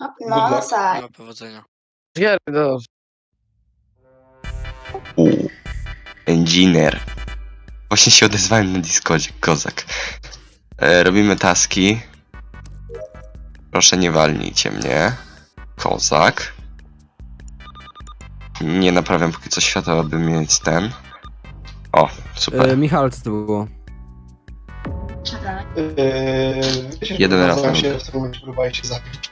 No, no tak. No powodzenia. Pierdol. U. Engineer. Właśnie się odezwałem na Discordzie, kozak. E, robimy taski. Proszę nie walnijcie mnie. Kozak. Nie naprawiam póki co światła, aby mieć ten. O, super. E, Michał, co to było? Czekaj. Eee, Jeden raz się, w tym momencie się zabić.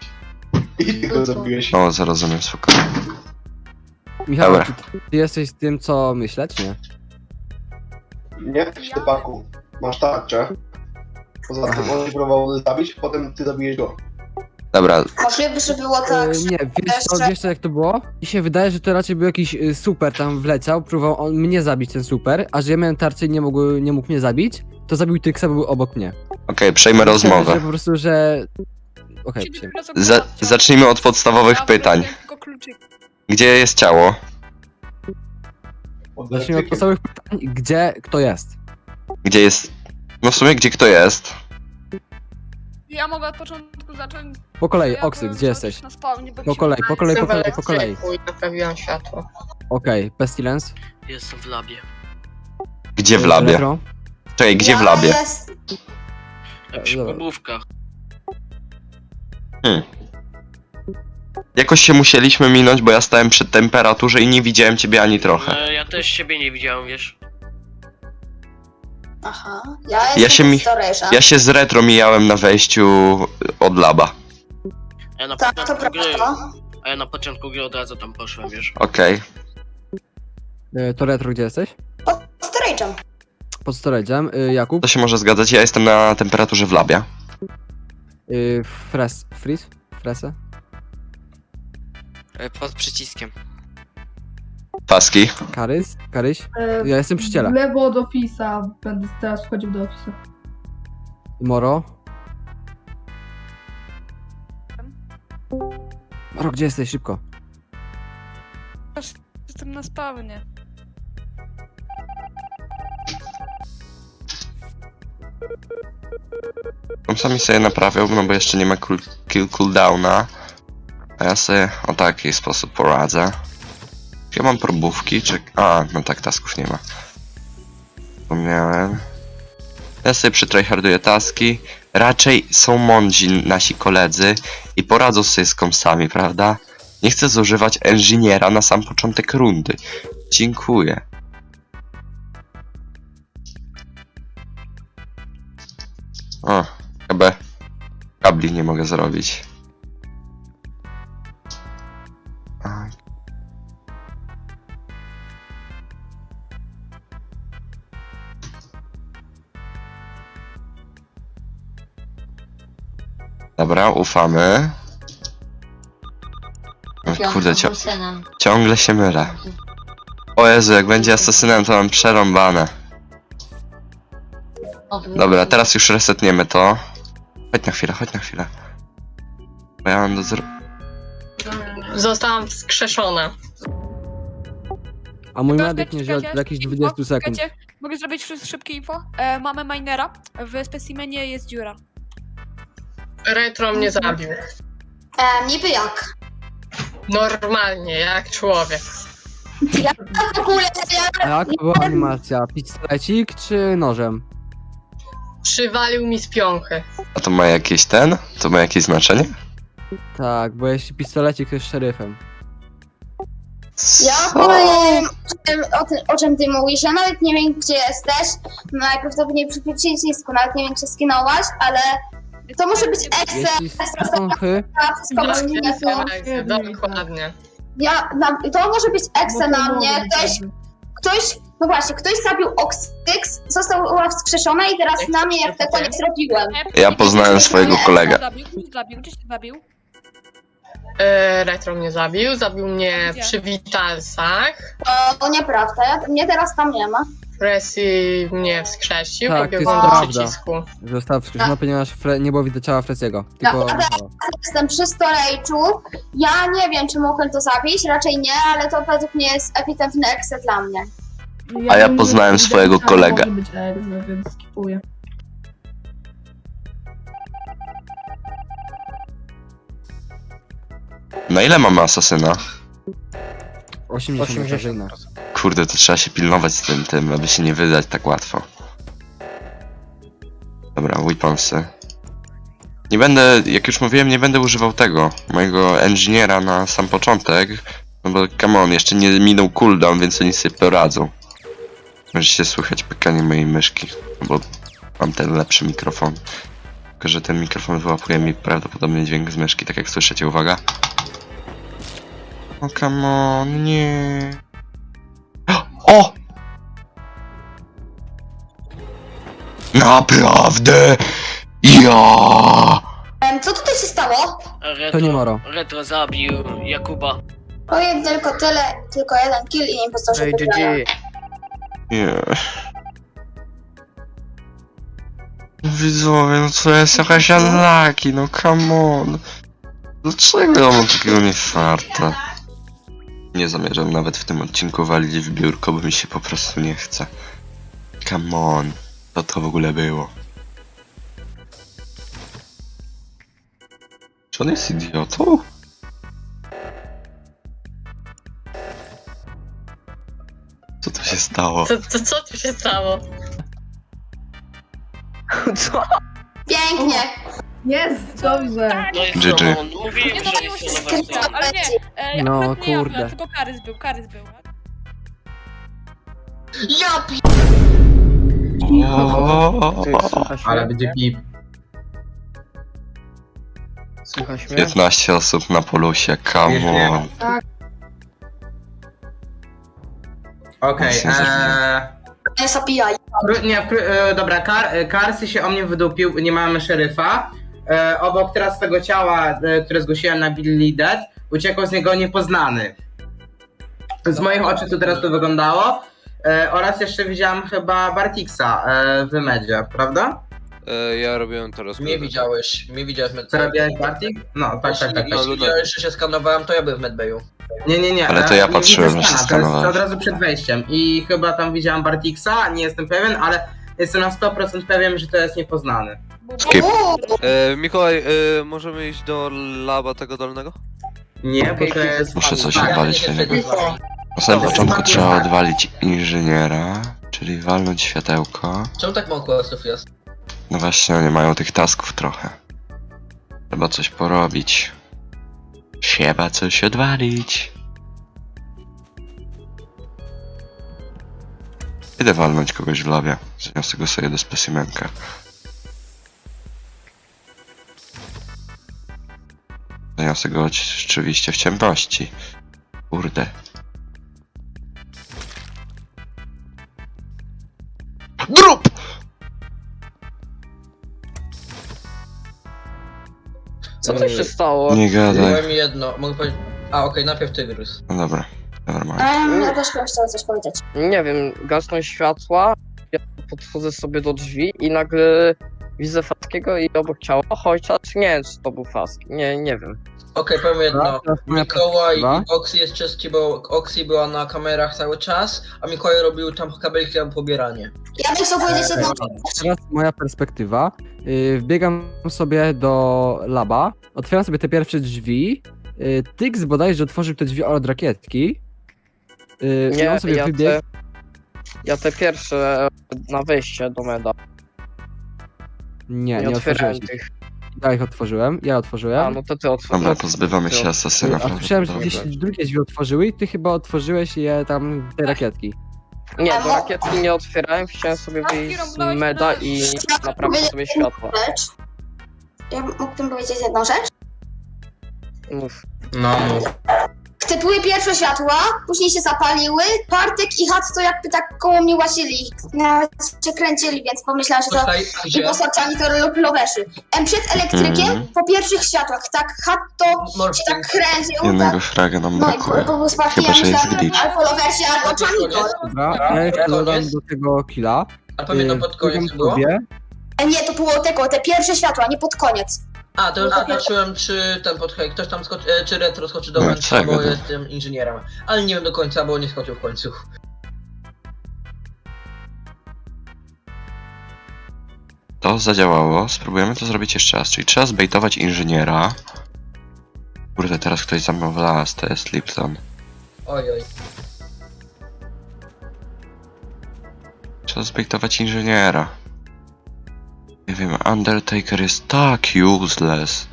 I ty go zabiłeś. O, zrozumiem, spokojnie. Michał, Dobra. czy ty jesteś tym, co myśleć, nie? Nie, Sztypaku. Masz tarczę. Poza tym on cię próbował zabić, potem ty zabiłeś go. Dobra, Możliwe, że było tak, E, że nie, wiesz co, jeszcze- wiesz co jak to było? Mi się wydaje, że to raczej był jakiś y, super tam wleciał, próbował on mnie zabić, ten super, a że ja miałem tarczę i nie mógł, nie mógł mnie zabić, to zabił Tyxa, bo był obok mnie. okej, przejmę Myślę, rozmowę. Że po prostu, że... Okej, przejmę. Za zacznijmy od podstawowych pytań. Gdzie jest ciało? Zacznijmy od podstawowych pytań, gdzie kto jest? Gdzie jest... No w sumie, gdzie kto jest? Ja mogę od początku zacząć. Po kolei, Ja byłem gdzie jesteś? Na spawnie, bo Po się kolei, po kolei, po kolei, po kolei. i naprawiłam światło. Okej, Pestilence. Jestem w labie. Gdzie w labie? Czekaj, gdzie w labie? Jest... Przy dobra. Próbówkach. Jakoś się musieliśmy minąć, bo ja stałem przy temperaturze i nie widziałem ciebie ani trochę. E, ja też siebie nie widziałem, wiesz. Aha. Ja jestem się mi- storage'a. Ja się z retro mijałem na wejściu od laba. A ja na Tak, to początku gry, prawda. a ja na początku gry od razu tam poszłem, wiesz. Okej. E, To Retro, gdzie jesteś? Pod storage'em. Pod storage'em. E, Jakub. To się może zgadzać, ja jestem na temperaturze w labie. E, Fres... Freeze? Frese? E, Pod przyciskiem. Taski. Karys? Karyś? E, Ja jestem przy ciele. W lewo od ofisa. Będę teraz wchodził do ofisu. Moro? Moro, gdzie jesteś? Szybko. Jestem na spawnie. Sami sobie naprawiał, no bo jeszcze nie ma cool, kill cooldowna. A ja sobie o taki sposób poradzę. Ja mam probówki, czy... A, no tak, tasków nie ma. Zapomniałem. Ja sobie przytryharduję taski. Raczej są mądrzy nasi koledzy i poradzą sobie z komsami, prawda? Nie chcę zużywać inżyniera na sam początek rundy. Dziękuję. O, chyba kabli nie mogę zrobić. Dobra, ufamy. O, Kurde, cio ciągle się mylę. O Jezu, jak będzie asasynem, to mam przerąbane. Dobra, teraz już resetniemy to. Chodź na chwilę, chodź na chwilę. Bo ja mam do zro... Zostałam wskrzeszona. A mój Czekajcie, medyk nie czekajcie, wziął do jakichś info, 20 sekund. czekajcie. Mogę zrobić szybkie szybkie info? E, mamy minera. W specimenie jest dziura. Retro mnie zabił. E, niby jak? Normalnie, jak człowiek. Ja w ogóle... Ja... A jaka była animacja? Pistolecik czy nożem? Przywalił mi z piąchy. A to ma jakieś ten? To ma jakieś znaczenie? Tak, bo jeśli pistolecik to jest szeryfem. Ja Co? powiem o tym, o tym, o czym ty mówisz. Ja nawet nie wiem, gdzie jesteś. Najprawdopodobniej przy przycisku, nawet nie wiem, czy skinąłaś, ale to może być Excel. Jeśli Wszystko Tak, nie tak, dokładnie. Ja, na, to może być Excel na mnie. Ktoś, ktoś, no właśnie, ktoś zabił Oxyx, został wskrzeszony i teraz na mnie, jak tego nie zrobiłem. E, Ja poznałem swojego kolegę. Zabił, zabił, gdzieś się zabił. E, retro mnie zabił, zabił mnie Gdzie? przy Vitalsach. To nieprawda, ja, mnie teraz tam nie ma. Presi mnie wskrzesił, Tak, pobiegłem to do jest prawda. przycisku. został wskrzeszony, ponieważ Fre nie było widać ciała Fresiego. Tylko... ale- Jestem przy storage'u. Ja nie wiem, czy mogłem to zabić, raczej nie, ale to według mnie jest ewidentny Excel dla mnie. A ja poznałem swojego kolegę. Może być Excel, więc skipuję. Na ile mamy asasyna? 80, 80. Katarzyna. Kurde, to trzeba się pilnować z tym, tym, aby się nie wydać tak łatwo. Dobra, weaponsy. Nie będę, jak już mówiłem, nie będę używał tego, mojego engineera na sam początek, no bo come on, jeszcze nie minął cooldown, więc oni sobie poradzą. Możecie słychać pykanie mojej myszki, no bo mam ten lepszy mikrofon. Tylko, że ten mikrofon wyłapuje mi prawdopodobnie dźwięk z myszki, tak jak słyszycie, uwaga. O, come on, nie. O! Naprawdę! Ja! Em, co tutaj się stało? Retro, To nie Moro. Retro zabił Jakuba. Powiem tylko tyle, tylko jeden kill i impostorzy Ej, wygrają. GG. Nie. Widzowie, no to jest jakaś unlucky, no come on. Dlaczego ja mam takiego niefarta? Nie zamierzam nawet w tym odcinku walić w biurko, bo mi się po prostu nie chce. Come on. Co to w ogóle było? Czy on jest idiotą? Stało? Co, co, co tu się stało? Co? Pięknie. Jest, dobrze. To jest GG. Roman. Mówiłem, Nie że jest Roman. ale nie. E, No, akurat nie ja kurde. byłem, tylko Karys był, Karys był. Ja pi... Ty, Ale mnie? będzie pip. Słychać mnie? 15 osób na polusie, come on. Okej, Właśnie eee... Jest opijaj. Kru- Nie, kru- e, dobra, Kar, e, Karsy się o mnie wydupił, nie mamy szeryfa. E, obok teraz tego ciała, e, które zgłosiłem na Billy Dead, uciekł z niego niepoznany. Z moich oczu to teraz to wyglądało. E, oraz jeszcze widziałem chyba Bartixa e, w medzie, prawda? E, ja robiłem teraz. Mnie widziałeś, mnie widziałeś w Co Medbayu. robiłeś Bartik? No, tak, tak, Jeśli, tak. tak. jeśli widziałeś, że się skanowałem, to ja byłem w Medbayu. Nie, nie, nie. Ale to ja nie patrzyłem, widzę że się skana, to jest skanowałeś. od razu przed wejściem. I chyba tam widziałem Bartixa, nie jestem pewien, ale jestem na 100% pewien, że to jest niepoznany. Skip. E, Mikołaj, e, możemy iść do laba tego dolnego? Nie, bo to jest... Muszę coś tak, odwalić na nie niego. Na samym Dobra, początku trzeba tak. odwalić inżyniera, czyli walnąć światełko. Czemu tak mało questów jest? No właśnie, oni mają tych tasków trochę. Trzeba coś porobić. Trzeba coś odwalić. Idę walnąć kogoś w labie. Zniosę go sobie do specimenka. Zniosę go oczywiście w ciemności. Kurde. Co to się stało? Nie gadaj. Powiem mi jedno, mogę powiedzieć... A, okej, najpierw Tygrys. No dobra, dobra. em, ja też bym chciała coś powiedzieć. Nie wiem, gasną światła, ja podchodzę sobie do drzwi i nagle widzę Faskiego i obok ciała, chociaż nie wiem, czy to był Faski, nie, nie wiem. Okej, powiem jedno. Moja Mikołaj i Oxy jest czysty, bo Oxy była na kamerach cały czas, a Mikołaj robił tam kabelki na pobieranie. Ja bym chciał powiedzieć jedną rzecz. Teraz moja perspektywa. Yy, wbiegam sobie do laba, otwieram sobie te pierwsze drzwi. Yy, Tyx bodajże otworzył te drzwi od rakietki. Yy, i Nie, on sobie ja wybiegł. te, ja te pierwsze na wejście do meda, Nie, nie, nie otwierałem otworzyłeś. tych. Ja ich otworzyłem, ja otworzyłem. A, no to ty otworzyłeś. Dobra, pozbywamy się asasyna. A słyszałem, że prawdopodobnie. gdzieś drugie drzwi otworzyły i ty chyba otworzyłeś je tam te rakietki. Nie, do rakietki nie otwierałem, chciałem sobie wyjść z meda i naprawić sobie światła. Rzecz. Ja mógłbym powiedzieć jedną rzecz. Mów. No, mów. Gdy były pierwsze światła, później się zapaliły, Bartek i Hat to jakby tak koło mnie łazili. Nawet się kręcili, więc pomyślałam, że to Tutaj idzie... impostorczani to lub lowerzy. Em, Przed elektrykiem, Mhm. po pierwszych światłach, tak Hat to się tak kręcił, Jednego tak. fraga nam No i brakuje. bo był spadki, Chyba, ja że jest myślałam, glitch. albo lowersi, albo czanitor. Dobra, ja jeszcze dodam do tego killa. A pamiętam Yy, pod koniec było? E, Nie, to było tego, te pierwsze światła, nie pod koniec. A, to już zobaczyłem, czy ten pod ktoś tam skoczy, e, czy retro skoczy do No, końca, czego bo jestem inżynierem. Ale nie wiem do końca, bo nie skoczył w końcu. To zadziałało, spróbujemy to zrobić jeszcze raz, czyli trzeba zbejtować inżyniera. Kurde, teraz ktoś za mną wlazł, to jest Lipton. Oj, oj. Trzeba zbejtować inżyniera. Nie wiem, Undertaker jest tak useless.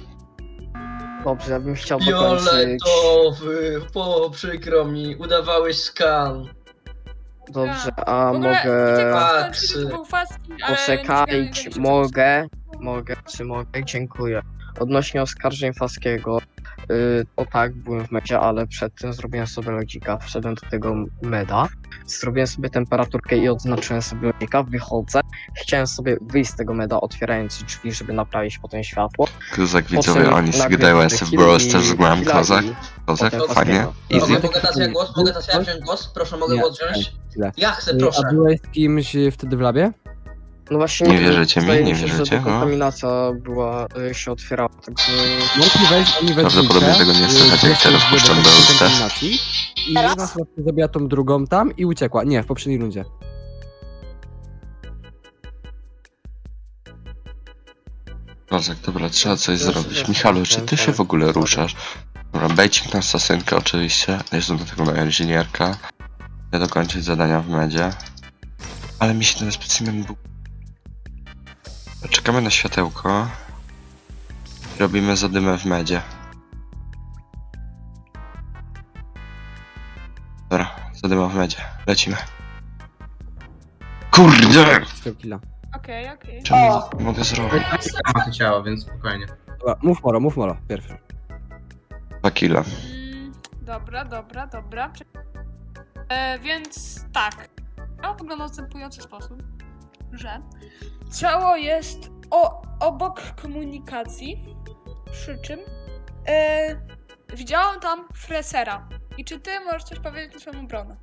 Dobrze, ja bym chciał dokończyć. Fioletowy, po przykro mi, udawałeś skan. Dobrze, a W ogóle mogę. uciekł Faksy. stąd, był faski, ale Poczekajcie, nie mogę. Mogę, czy mogę? Dziękuję. Odnośnie oskarżeń Faskiego. Yy, o tak, byłem w medzie, ale przed tym zrobiłem sobie lodzika. Wszedłem do tego meda. Zrobiłem sobie temperaturkę i odznaczyłem sobie lodzika. Wychodzę. Chciałem sobie wyjść z tego meda, otwierając drzwi, żeby naprawić potem światło. Kozak widzowie, oni nagle sobie dają widzę SF kill Bros i też zgram killa kozak. Kozak, potem fajnie. Mogę, easy. mogę ja głos? Mogę ja wziąć głos? Proszę, mogę Nie, głos wziąć? Ja chcę, proszę. A byłeś z kimś wtedy w labie? No właśnie Nie wierzycie mi? wydaje Nie się, że wierzycie? No. Dekontaminacja była, y, się otwierała, także... Mogli wejść oni we Prawdopodobnie dwójkę, tego nie y, słychać, jak weszli teraz puszczam budowę BLT. dekontaminacji I Teraz? jedna osoba zrobiła tą drugą tam i uciekła. Nie, w poprzedniej rundzie. Kozak, dobra, trzeba coś Proszę, zrobić. proszę, Michalu, czy ty proszę. się w ogóle ruszasz? Dobra, bejcik na asasynkę oczywiście. Jestem do tego na inżynierka. Ja dokończyć zadania w medzie. Ale mi się ten specimen bu... Czekamy na światełko. Robimy zadymę w medzie. Dobra, zadyma w medzie. Lecimy. Kurde! Killa. Okej, okej. Czemu nie mogę zrobić? Ma to ciało, więc spokojnie. Dobra, mów Moro, mów Moro, pierwszy. Dwa killa. Mm, dobra, dobra, dobra. Prze- E, więc tak. To wygląda w następujący sposób, że ciało jest o, obok komunikacji, przy czym e, widziałam tam fresera. I czy ty możesz coś powiedzieć na swoją obronę?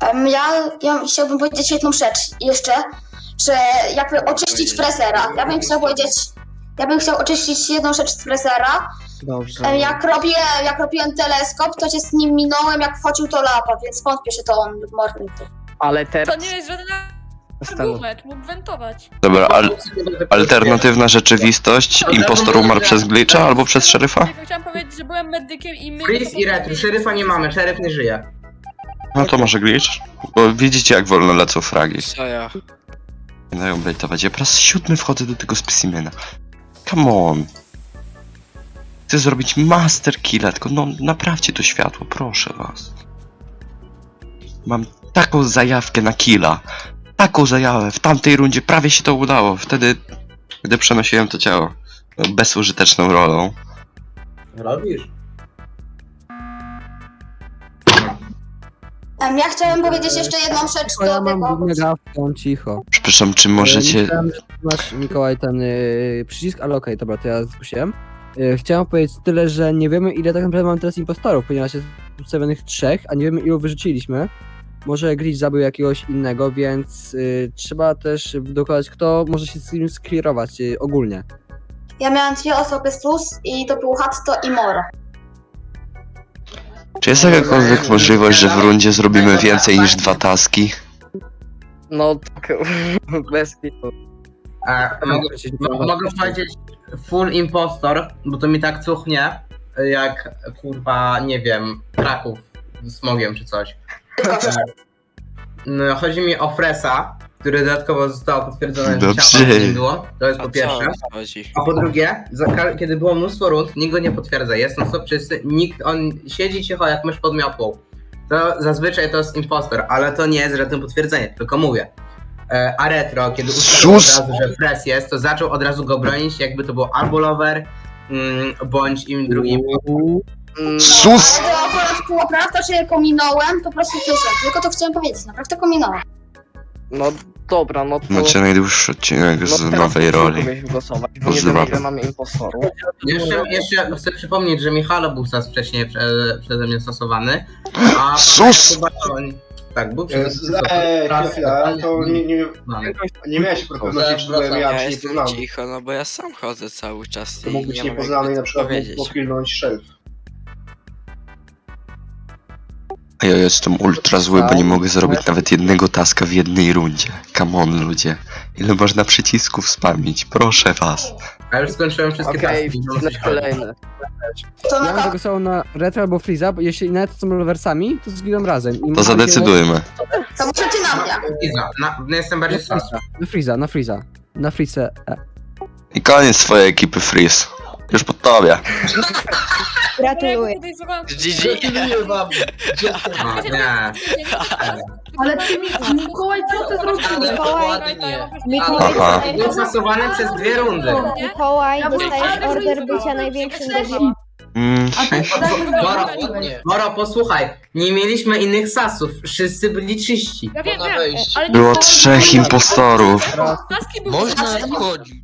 Em, Ja, ja chciałbym powiedzieć jedną rzecz jeszcze, że jakby oczyścić presera. Ja bym chciał powiedzieć, ja bym chciał oczyścić jedną rzecz z presera. Dobrze. Em, Jak, robię, jak robiłem teleskop, to się z nim minąłem, jak wchodził do laba, więc wątpię, że to on mordy. Ale teraz... To nie jest żaden ten- argument, mógł wentować. Dobra, al alternatywna rzeczywistość. Impostor umarł przez glitcha albo przez szeryfa? Tylko chciałam powiedzieć, że byłem medykiem i my... Chris i Retro, szeryfa nie mamy, szeryf nie żyje. No to może glitch? Bo widzicie jak wolno lecą fragi. Co ja? Nie dają bejtować. Ja po raz siódmy wchodzę do tego specimena. Come on. Chcę zrobić master killa, tylko no naprawcie to światło, proszę was. Mam taką zajawkę na killa. Taką zajawę. W tamtej rundzie prawie się to udało. Wtedy, gdy przenosiłem to ciało. Bezużyteczną rolą. Robisz? Em, Ja chciałem powiedzieć jeszcze jedną rzecz Bo ja do mam tego. megafon, cicho. Przepraszam, czy E, możecie... Myślałem, że masz, Mikołaj, ten y, przycisk, ale okej, dobra, to ja zgłosiłem. Y, chciałem powiedzieć tyle, że nie wiemy ile tak naprawdę mamy teraz impostorów, ponieważ jest ustawionych trzech, a nie wiemy ilu wyrzuciliśmy. Może Glitch zabił jakiegoś innego, więc y, trzeba też dokładać kto może się z nim sklirować y, ogólnie. Ja miałem dwie osoby sus i to był Hatto i Moro. Czy jest jakakolwiek możliwość, że w rundzie zrobimy więcej niż dwa taski? No tak, bez kitu. E, mogę, mo- mogę powiedzieć full impostor, bo to mi tak cuchnie, jak kurwa, nie wiem, Kraków z smogiem czy coś. No, chodzi mi o Fresa, który dodatkowo został potwierdzony, że Dobrze. nie było. To jest po pierwsze. chodzi? A po drugie, za, ka- kiedy było mnóstwo rund, nikt go nie potwierdza. Jest non stop czysty, nikt, on siedzi cicho jak mysz pod miotłą. To zazwyczaj to jest impostor, ale to nie jest żadne potwierdzenie, tylko mówię. E, a retro, kiedy usłyszał od Sus! razu, że Fres jest, to zaczął od razu go bronić, jakby to był albo lover, mm, bądź im drugim. Sus! Ale to akurat było prawda, że kominąłem, po prostu słyszę. Tylko to chciałem powiedzieć, naprawdę kominąłem. No dobra, no to... Macie najdłuższy odcinek no z teraz nowej roli. kogoś głosować, bo nie Pozdrawiam. ile mamy impostorów. Jeszcze, jeszcze chcę przypomnieć, że Michalo był sas wcześniej prze, przeze mnie stosowany. A Sus! Tak, był przeze Ej, chwila, to nie, nie, Mamy. nie miałeś pewności, czy byłem ja, Ja czy nie jestem poznany. cicho, no bo ja sam chodzę cały czas To i mógł być nie mam niepoznany na przykład mógł powiedzieć. pokilnąć szelf. A ja jestem ultra zły, bo nie mogę zrobić nawet jednego taska w jednej rundzie. Come on ludzie. Ile można przycisków spamić? Proszę was. Ja już skończyłem wszystkie Okej, taski. Okay, kolejne. To Ja na bym to. zagłosował na Retro albo Freeza, bo jeśli nawet są loversami, to zginą razem. I To możecie- zadecydujmy. To możecie na mnie. Freeza. Na, no jestem bardziej Na. Freeza, na Freeza, na Freeza. Na Freeze. E. I koniec twojej ekipy Freeze. Już po tobie. Gratuluję. GG. Gratuluję wam. No, nie. Ale ty, Mi- Mikołaj, co ty zrobiłeś? Mikołaj, Aha. Był fasowany przez dwie rundy. Mikołaj, dostajesz order bycia największym debilem. Mm, Moro, Dokładnie. Moro, posłuchaj. Nie mieliśmy innych sasów. Wszyscy byli czyści. Ja wiem, wiem, ale było trzech impostorów. Taski był Można wchodzić.